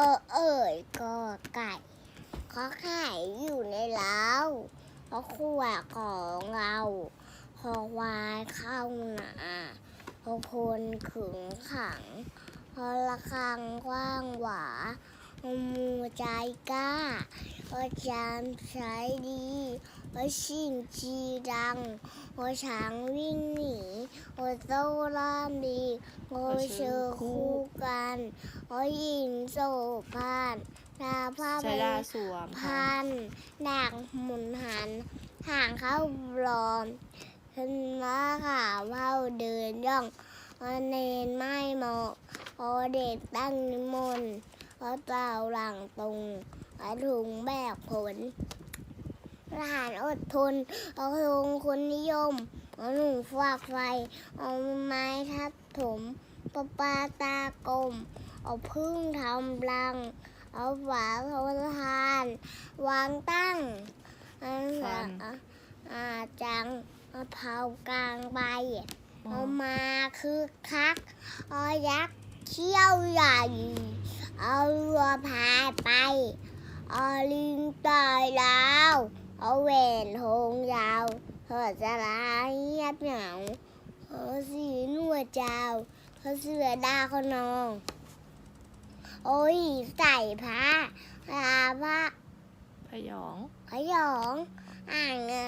ออเอ่ยกอไก่ขอไข่อยู่ในเล้าขอขวดของเราขอวายเข้าหนาขอคนขึงขังขอละคังกว้างหวา ขอมูใจกล้าขอจำใช้ดีขอชิงจีดังขอช้างวิ่งหนีขอโซล่ามดีขอเชือคู่กันขอหญิงโสพานตาผ้าใช้ลาสวมค่ะพันดากหมุนหัน ห่างเข้าปลอมขึ้นมาขาวเผาเดินย่องพอเนนไม่เหมาะพอเด็กตั้งนิมนต์ พอเต่าหลังตรงพอถุงแบกผลทหารอดทนเอาลงคนนิยมเอาหนุ่มฝากไฟ เอาไม้ทับถมปะปาตากลม เอาพึ่งทำรัง เอาฝาโทนทาน วางตั้งอันฟัละนอาจังมะพร้าวกลางใบ เอามาคือคัก เอายักษ์เขี้ยวใหญ่ เอาเรือพายไปเอาลิงตายแล้วเอาแหวนหงยาวเธอจะลาเงียบเหงาเธอสีนวดเจ้าเธอเสือดาขนอง โอ้ยใส่ผ้าลาผ้าพยองขยอง อ่างเงงนองนกคูตา